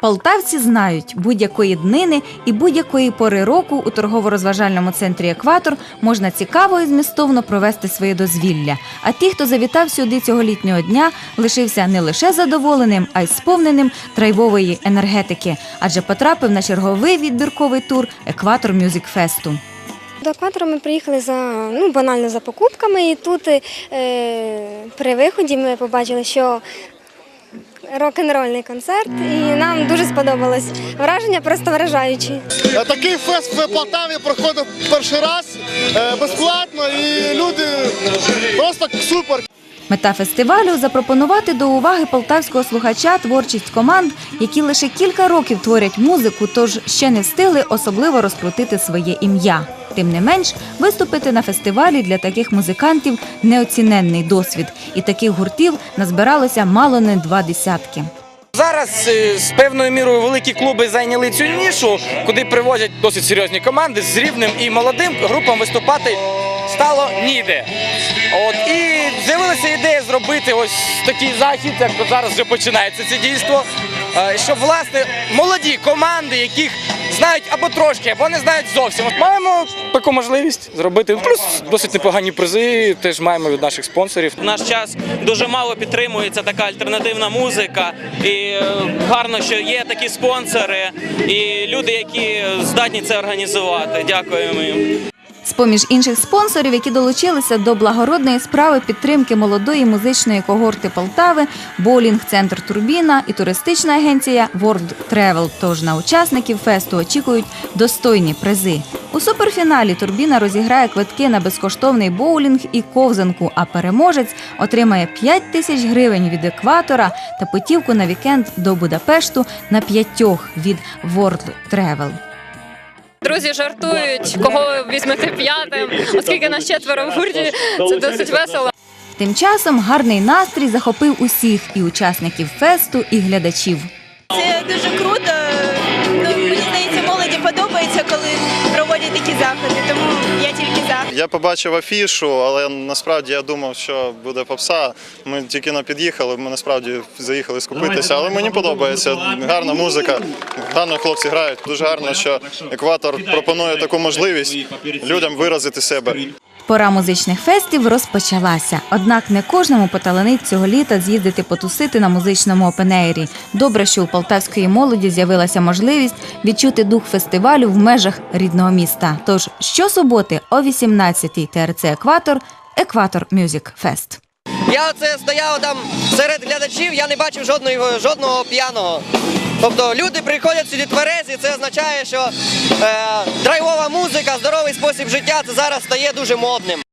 Полтавці знають, будь-якої днини і будь-якої пори року у торгово-розважальному центрі Екватор можна цікаво і змістовно провести своє дозвілля. А ті, хто завітав сюди цього літнього дня, лишився не лише задоволеним, а й сповненим драйвової енергетики, адже потрапив на черговий відбірковий тур Екватор Мюзик Фесту. До екватора ми приїхали за ну банально за покупками, і тут е, при виході ми побачили, що рок-н-рольний концерт, і нам дуже сподобалось. Враження просто вражаючі. Е, Такий фест в Полтаві проходив перший раз е, безплатно і люди просто супер. Мета фестивалю запропонувати до уваги полтавського слухача творчість команд, які лише кілька років творять музику, тож ще не встигли особливо розкрутити своє ім'я. Тим не менш, виступити на фестивалі для таких музикантів неоціненний досвід, і таких гуртів назбиралося мало не два десятки. Зараз е, з певною мірою великі клуби зайняли цю нішу, куди привозять досить серйозні команди з рівним і молодим групам виступати стало ніде. От і з'явилася ідея зробити ось такий захід, як зараз вже починається це дійство. е, Щоб власне молоді команди, яких знають або трошки, або не знають зовсім. Маємо таку можливість зробити. Плюс досить непогані призи. Теж маємо від наших спонсорів. В наш час дуже мало підтримується така альтернативна музика, і е, гарно, що є такі спонсори і люди, які здатні це організувати. Дякуємо їм. З-поміж інших спонсорів, які долучилися до благородної справи підтримки молодої музичної когорти Полтави, боулінг-центр Турбіна і туристична агенція World Travel. Тож на учасників фесту очікують достойні призи. У суперфіналі Турбіна розіграє квитки на безкоштовний боулінг і ковзанку, а переможець отримає 5 тисяч гривень від екватора та путівку на вікенд до Будапешту на п'ятьох від World Travel. Друзі жартують, кого візьмете п'ятим, оскільки нас четверо в гурті, це досить весело. Тим часом гарний настрій захопив усіх і учасників фесту, і глядачів. Я побачив афішу, але насправді я думав, що буде попса. Ми тільки на під'їхали, ми насправді заїхали скупитися, але мені подобається. Гарна музика, гарно хлопці грають. Дуже гарно, що екватор пропонує таку можливість людям виразити себе. Пора музичних фестів розпочалася. Однак не кожному поталанить цього літа з'їздити потусити на музичному опенеєрі. Добре, що у полтавської молоді з'явилася можливість відчути дух фестивалю в межах рідного міста. Тож щосуботи о 18-й ТРЦ Екватор Екватор Мюзик Фест. Я оце стояв там серед глядачів, я не бачив жодного, жодного п'яного. Тобто люди приходять сюди тверезі, це означає, що е, драйвова музика, спосіб життя це зараз стає дуже модним.